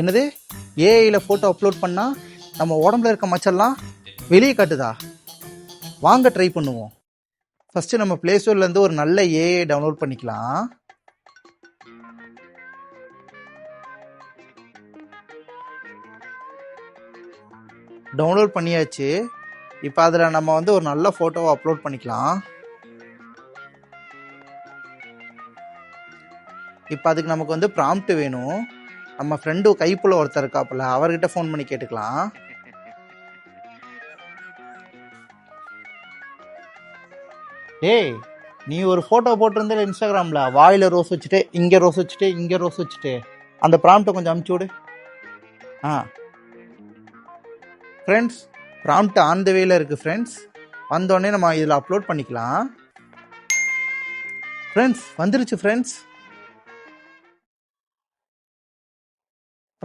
என்னது? ஏஐயில் photo upload பண்ணால் நம்ம உடம்புல இருக்க மச்செல்லாம் வெளியே காட்டுதா? வாங்க ட்ரை பண்ணுவோம். ஃபஸ்ட்டு நம்ம ப்ளே ஸ்டோர்லேருந்து ஒரு நல்ல ஏஐ டவுன்லோட் பண்ணிக்கலாம். டவுன்லோட் பண்ணியாச்சு. இப்போ அதில் நம்ம வந்து ஒரு நல்ல ஃபோட்டோவை அப்லோட் பண்ணிக்கலாம். இப்போ அதுக்கு நமக்கு வந்து ப்ராம்ப்ட் வேணும். நம்ம ஃப்ரெண்டு கைப்புள்ள ஒருத்தர் இருக்காப்புல அவர்கிட்ட ஃபோன் பண்ணி கேட்டுக்கலாம். டேய் நீ ஒரு ஃபோட்டோ போட்டிருந்தே இன்ஸ்டாகிராமில் வாயில் ரோஸ் வச்சுட்டு இங்கே ரோஸ் வச்சுட்டு இங்கே ரோஸ் வச்சுட்டு அந்த ப்ராம்ட்டை கொஞ்சம் அமுச்சு விடு. ஆ. ஃப்ரெண்ட்ஸ் ப்ராம்ப்ட் ஆன் த வேயில் இருக்குது ஃப்ரெண்ட்ஸ் வந்தோடனே நம்ம இதில் அப்லோட் பண்ணிக்கலாம். ஃப்ரெண்ட்ஸ் வந்துருச்சு ஃப்ரெண்ட்ஸ்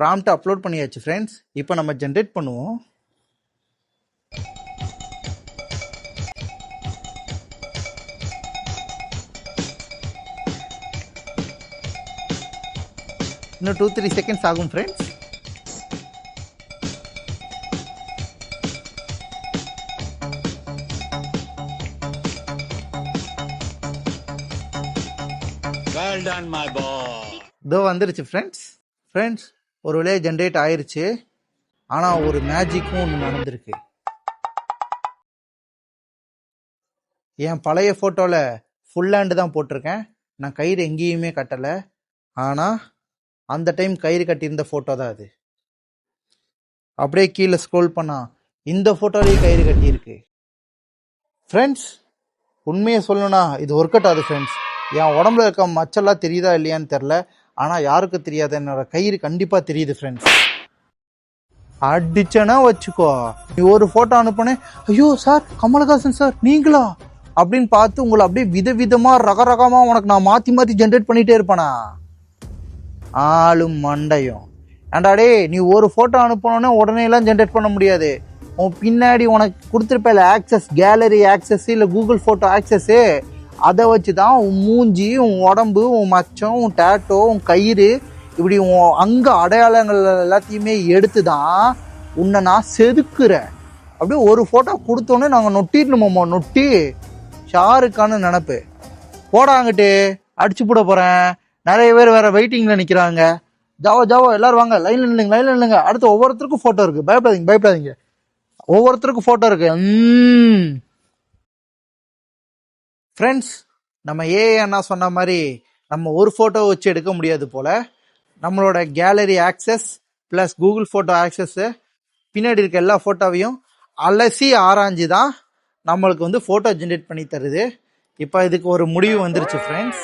ப்ராம்ப்ட் அப்லோட் பண்ணியாச்சு ஃப்ரெண்ட்ஸ் இப்போ நம்ம ஜென்ரேட் பண்ணுவோம். இன்னும் டூ த்ரீ செகண்ட்ஸ் ஆகும் friends Well done, my boy. இதோ வந்துருச்சு ஃப்ரெண்ட்ஸ் ஃப்ரெண்ட்ஸ் ஒரு வேலையை ஜென்ரேட் ஆயிருச்சு. ஆனால் ஒரு மேஜிக்கும் ஒன்று நடந்திருக்கு. என் பழைய ஃபோட்டோவில் ஃபுல் ஹேண்டு தான் போட்டிருக்கேன். நான் கயிறு எங்கேயுமே கட்டலை. ஆனால் அந்த டைம் கயிறு கட்டியிருந்த ஃபோட்டோ தான் அது. அப்படியே கீழே ஸ்க்ரோல் பண்ணா இந்த ஃபோட்டோலேயே கயிறு கட்டியிருக்கு. ஃப்ரெண்ட்ஸ் உண்மையை சொல்லணும்னா இது ஒர்க் அவுட் ஆகுது ஃப்ரெண்ட்ஸ் என் உடம்புல இருக்க மச்செல்லாம் தெரியுதா இல்லையான்னு தெரில ஆனால் யாருக்கு தெரியாது என்னோட கயிறு கண்டிப்பாக தெரியுது ஃப்ரெண்ட்ஸ் அடிச்சனா வச்சுக்கோ. நீ ஒரு ஃபோட்டோ அனுப்புனேன் ஐயோ சார் கமலஹாசன் சார் நீங்களா? அப்படின்னு பார்த்து உங்களை அப்படியே விதவிதமாக ரகரகமாக உனக்கு நான் மாற்றி மாற்றி ஜென்ரேட் பண்ணிகிட்டே இருப்பேனா? ஆளும் மண்டையும். ஏன்டா டேய் நீ ஒரு ஃபோட்டோ அனுப்பணுன்னே உடனே எல்லாம் ஜென்ரேட் பண்ண முடியாது. உன் பின்னாடி உனக்கு கொடுத்துருப்பல ஆக்சஸ் கேலரி ஆக்சஸ் இல்லை கூகுள் ஃபோட்டோ ஆக்சஸ்ஸு அதை வச்சு தான் உன் மூஞ்சி உன் உடம்பு உன் மச்சம் உன் டேட்டோ உன் கயிறு இப்படி உன் அங்க அடையாளங்கள் எல்லாத்தையுமே எடுத்து தான் உன்னை நான் செதுக்குறேன். அப்படியே ஒரு ஃபோட்டோ கொடுத்தோன்னே நாங்கள் நொட்டிடணுமோமோ நொட்டி. ஷாருக்கான நினப்பு. போடாங்கட்டு அடிச்சு போட போகிறேன் நிறைய பேர் வேறு வெயிட்டிங்கில் நிற்கிறாங்க ஜாவோ ஜாவோ எல்லாரும் வாங்க. லைனில் நில்லுங்க லைனில் நில்லுங்க. அடுத்து ஒவ்வொருத்தருக்கும் ஃபோட்டோ இருக்குது பயப்படாதீங்க பயப்படாதீங்க. ஒவ்வொருத்தருக்கும் ஃபோட்டோ இருக்குது ம் ஃப்ரெண்ட்ஸ் நம்ம ஏ சொன்ன மாதிரி நம்ம ஒரு ஃபோட்டோ வச்சு எடுக்க முடியாது போல். நம்மளோட gallery access plus Google photo access பின்னாடி இருக்க எல்லா ஃபோட்டோவையும் அலசி ஆராய்ஞ்சு தான் நம்மளுக்கு வந்து ஃபோட்டோ ஜென்ரேட் பண்ணி தருது. இப்போ இதுக்கு ஒரு முடிவு வந்துருச்சு ஃப்ரெண்ட்ஸ்